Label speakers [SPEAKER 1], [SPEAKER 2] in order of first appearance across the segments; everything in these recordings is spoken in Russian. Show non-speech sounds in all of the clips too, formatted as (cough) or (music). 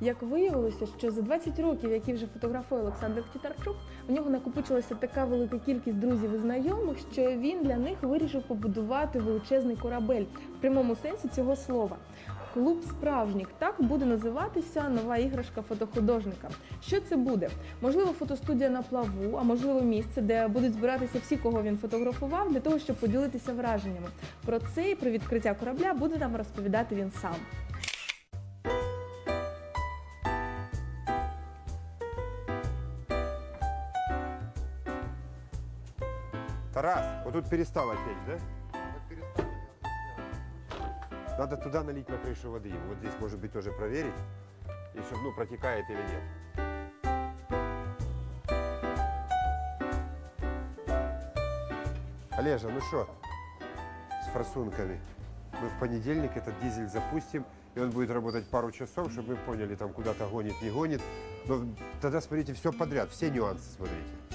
[SPEAKER 1] Як виявилося, що за 20 років, які вже фотографує Олександр Тітарчук, у нього накопичилася така велика кількість друзів і знайомих, що він для них вирішив побудувати величезний корабель в прямому сенсі цього слова. Клуб справжніх так буде називатися нова іграшка фотохудожника. Що це буде? Можливо, фотостудія на плаву, а можливо, місце, де будуть збиратися всі, кого він фотографував, для того, щоб поділитися враженнями. Про це і про відкриття корабля буде нам розповідати він сам.
[SPEAKER 2] Тарас, вот тут перестала течь, да? Надо туда налить на крышу воды. Вот здесь, может быть, тоже проверить, и чтобы, ну, протекает или нет. Олежа, ну что, с форсунками? Мы в понедельник этот дизель запустим, и он будет работать пару часов, чтобы мы поняли, там куда-то гонит, не гонит. Но тогда смотрите все подряд, все нюансы смотрите.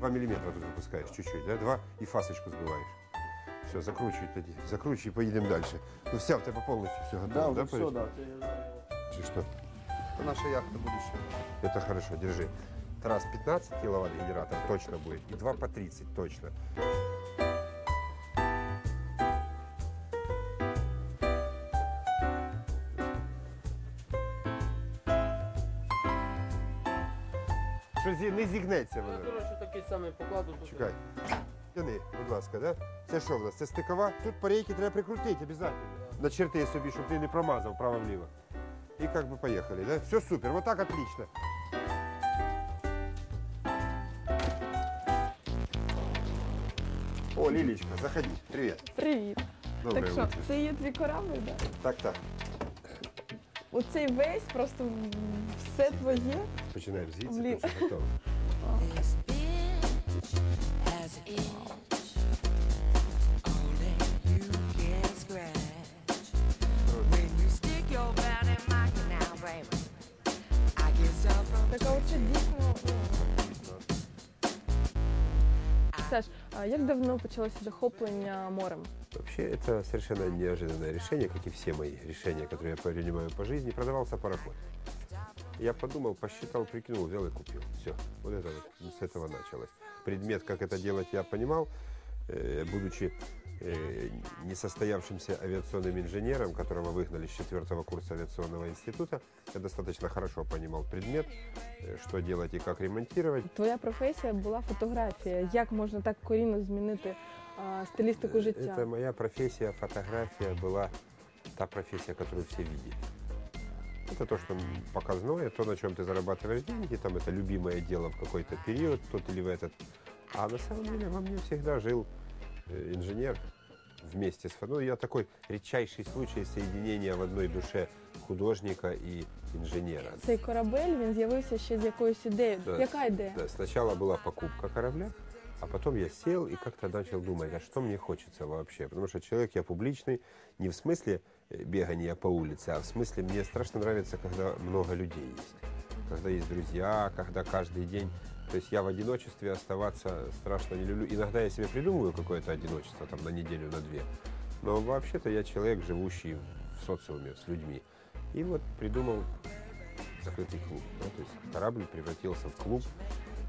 [SPEAKER 2] Два миллиметра тут выпускаешь, чуть-чуть, да? Два и фасочку сбиваешь. Все, закручивай тоді. Закручивай, поедем дальше. Ну все, у тебя полностью все готово, да?
[SPEAKER 3] все, да.
[SPEAKER 2] Чи что?
[SPEAKER 3] Это наша яхта будущего.
[SPEAKER 2] Это хорошо, держи. Тарас, 15 киловатт генератор точно будет. И 2 по 30 точно. Що зі- не зігнеться
[SPEAKER 3] Ну,
[SPEAKER 2] воно.
[SPEAKER 3] коротше, такий самий покладу. тут.
[SPEAKER 2] Чекай. Тяни, будь ласка, да? Це що в нас? Це стикова? Тут парейки треба прикрутити обов'язково. Начерти собі, щоб ти не промазав право-вліво. І як би поїхали, да? Все супер, вот так отлично. О, Лилечка, заходи. Привет.
[SPEAKER 1] Привіт!
[SPEAKER 2] Доброе
[SPEAKER 1] так що,
[SPEAKER 2] утро.
[SPEAKER 1] це є твій корабль, да?
[SPEAKER 2] Так, так.
[SPEAKER 1] Оцей весь просто все твоє.
[SPEAKER 2] Починаємо звідси,
[SPEAKER 1] Блін.
[SPEAKER 2] тому що готово.
[SPEAKER 4] This itch has an itch. Only you can scratch. When you stick your belt in my canal, baby, I get some from
[SPEAKER 1] Так, а оце дійсно. Саш, а як давно почалося захоплення морем?
[SPEAKER 2] Вообще, это совершенно неожиданное решение, как и все мои решения, которые я принимаю по жизни. Продавался пароход. Я подумал, посчитал, прикинул, взял и купил. Все. Вот это вот с этого началось. Предмет, как это делать, я понимал, будучи э, несостоявшимся авиационным инженером, которого выгнали с четвертого курса авиационного института, я достаточно хорошо понимал предмет, э, что делать и как ремонтировать.
[SPEAKER 1] Твоя професія була фотографія. Як можна так корінно змінити а, стилістику життя?
[SPEAKER 2] Это моя профессия, фотография была та профессия, которую все видят. Это то, что показное, то, на чем ты зарабатываешь деньги, там это любимое дело в какой-то период, тот или в этот. А на самом деле во мне всегда жил э, инженер вместе с... фо- Ну, я такой редчайший случай соединения в одной душе художника и инженера.
[SPEAKER 1] Цей корабель він з'явився ще з якоюсь ідеєю.
[SPEAKER 2] Да,
[SPEAKER 1] Яка ідея?
[SPEAKER 2] Да, сначала была покупка корабля, а потом я сел и как-то начал думать, а что мне хочется вообще? Потому что человек я публичный, не в смысле э, бегания по улице, а в смысле мне страшно нравится, когда много людей есть. Когда есть друзья, когда каждый день... То есть я в одиночестве оставаться страшно не люблю. Иногда я себе придумываю какое-то одиночество, там, на неделю, на две. Но вообще-то я человек, живущий в социуме с людьми. И вот придумал закрытый клуб. да, то есть корабль превратился в клуб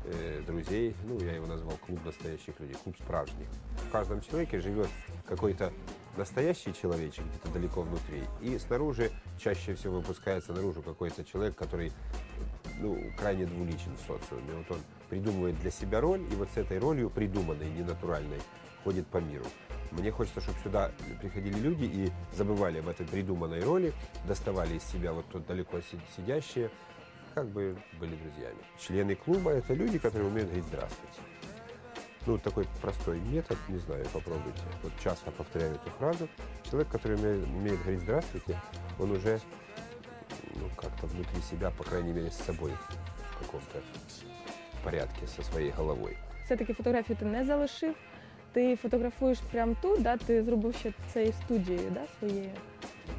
[SPEAKER 2] э, друзей, ну, я его назвал клуб настоящих людей, клуб справжних. В каждом человеке живет какой-то настоящий человечек где-то далеко внутри, и снаружи чаще всего выпускается наружу какой-то человек, который ну, крайне двуличен в социуме. Вот он придумывает для себя роль, и вот с этой ролью, придуманной, ненатуральной, ходит по миру. Мне хочется, чтобы сюда приходили люди и забывали об этой придуманной роли, доставали из себя вот тут далеко си- сидящие, как бы были друзьями. Члены клуба – это люди, которые умеют говорить «здравствуйте». Ну, такой простой метод, не знаю, попробуйте. Вот часто повторяю эту фразу. Человек, который умеет, умеет говорить «здравствуйте», он уже ну, как-то внутри себя, по крайней мере, с собой в каком-то порядке, со своей головой.
[SPEAKER 1] Все-таки фотографію ти не залишив. Ти фотографуєш прямо тут, да? ти зробив ще це і студією да, своєю.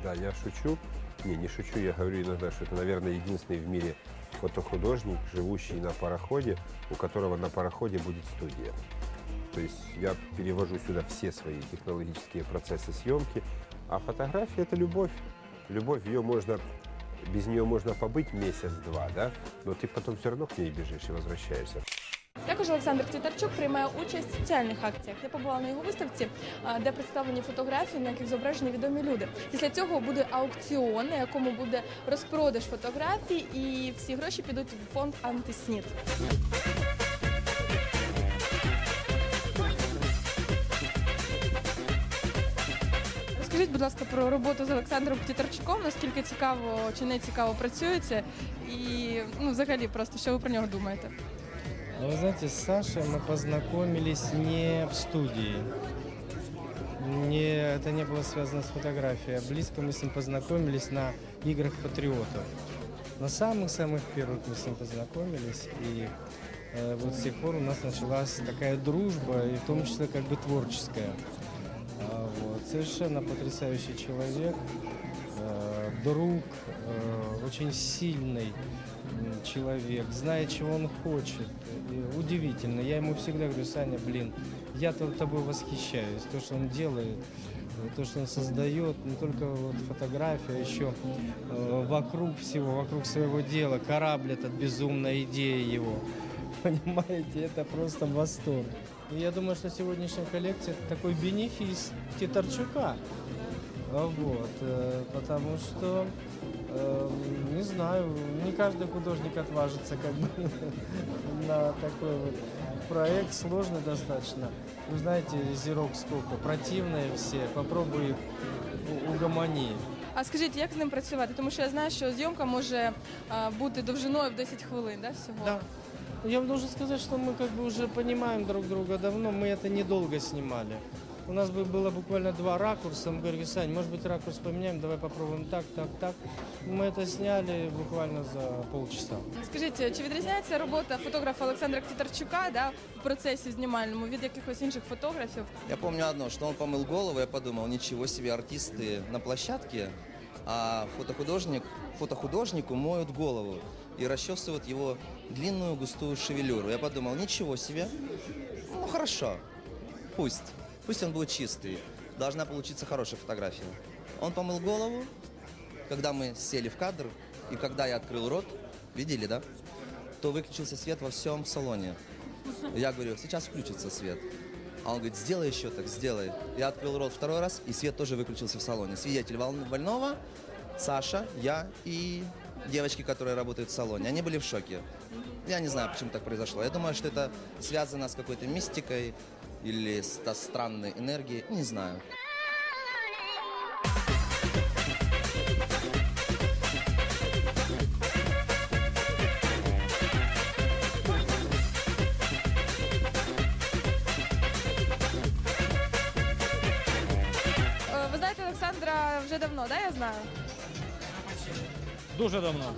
[SPEAKER 2] Да, я шучу. Не, не шучу, я говорю иногда, что это, наверное, единственный в мире фотохудожник, живущий на пароходе, у которого на пароходе будет студия. То есть я перевожу сюда все свои технологические процессы съемки. А фотография – это любовь. Любовь, ее можно, без нее можно побыть месяц-два, да? Но ты потом все равно к ней бежишь и возвращаешься.
[SPEAKER 1] Також Олександр Тітарчук приймає участь в соціальних акціях. Я побувала на його виставці, де представлені фотографії, на яких зображені відомі люди. Після цього буде аукціон, на якому буде розпродаж фотографій, і всі гроші підуть в фонд антиснід. Розкажіть, будь ласка, про роботу з Олександром Тітарчуком. Наскільки цікаво чи не цікаво працюєте? І ну, взагалі, просто що ви про нього думаєте?
[SPEAKER 5] Ну, Вы знаете, с Сашей мы познакомились не в студии. Не, это не было связано с фотографией. а Близко мы с ним познакомились на играх патриотов. На самых-самых первых мы с ним познакомились. И э, вот с тех пор у нас началась такая дружба, и в том числе как бы творческая. А. Совершенно потрясающий человек, э, друг, э, очень сильный человек, знает, чего он хочет. И удивительно. Я ему всегда говорю, Саня, блин, я-то тобой восхищаюсь. То, что он делает, э, то, что он создает, не только вот фотография, еще э, вокруг всего, вокруг своего дела. Корабль этот безумная идея его. (laughs) Понимаете, это просто восторг. И я думаю, что сегодняшняя коллекция это такой бенефис Титарчука. А Вот, э, потому что, э, не знаю, не каждый художник отважится как бы (laughs) на такой вот проект, сложный достаточно. Вы знаете, зирок сколько, противные все, попробуй их угомони.
[SPEAKER 1] А скажіть, як з ним працювати? Тому що я знаю, що зйомка може а, бути довжиною в 10 хвилин, да, всього?
[SPEAKER 5] Да. Я вам должен сказать, что мы как бы уже понимаем друг друга давно, мы это недолго снимали. У нас бы было буквально два ракурса. Мы говорили, Сань, может быть, ракурс поменяем, давай попробуем так, так, так. Мы это сняли буквально за полчаса.
[SPEAKER 1] Скажіть, чи відрізняється робота фотографа Олександра Ктітарчука да, в процесі знімальному від якихось інших фотографів?
[SPEAKER 6] Я помню одно, что он помыл голову, я подумал, ничего себе, артисты на площадке, а фотохудожник, фотохудожнику моют голову и расчесывают его длинную густую шевелюру. Я подумал, ничего себе, ну хорошо, пусть, пусть он будет чистый, должна получиться хорошая фотография. Он помыл голову, когда мы сели в кадр, и когда я открыл рот, видели, да, то выключился свет во всем салоне. Я говорю, сейчас включится свет. А он говорит, сделай еще так, сделай. Я открыл рот второй раз, и свет тоже выключился в салоне. Свидетель больного, Саша, я и девочки, которые работают в салоне. Они были в шоке. Я не знаю, почему так произошло. Я думаю, что это связано с какой-то мистикой или с странной энергией. Не знаю.
[SPEAKER 1] Е, Ви знаєте Олександра вже давно, да, я знаю?
[SPEAKER 7] Дуже давно.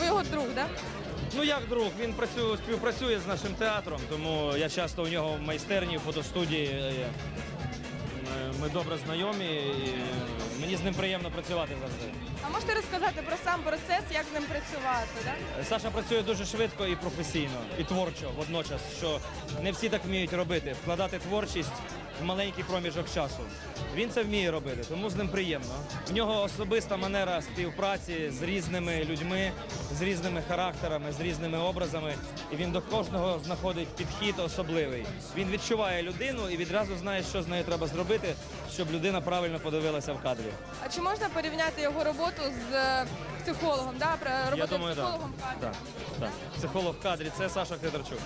[SPEAKER 1] Ви його друг, да?
[SPEAKER 7] Ну як друг, він працює, співпрацює з нашим театром, тому я часто у нього в майстерні, в фотостудії. Ми добре знайомі, і мені з ним приємно працювати завжди.
[SPEAKER 1] А можете розказати про сам процес, як з ним працювати? Да?
[SPEAKER 7] Саша працює дуже швидко і професійно, і творчо водночас, що не всі так вміють робити, вкладати творчість в маленький проміжок часу. Він це вміє робити, тому з ним приємно. В нього особиста манера співпраці з різними людьми, з різними характерами, з різними образами, і він до кожного знаходить підхід особливий. Він відчуває людину і відразу знає, що з нею треба зробити, щоб людина правильно подивилася в кадрі.
[SPEAKER 1] А чи можна порівняти його роботу з е, психологом? Да? Про- Роботу
[SPEAKER 7] Я думаю, так.
[SPEAKER 1] психологом в кадрі?
[SPEAKER 7] Так, так. Психолог в кадрі це Саша Федорчук.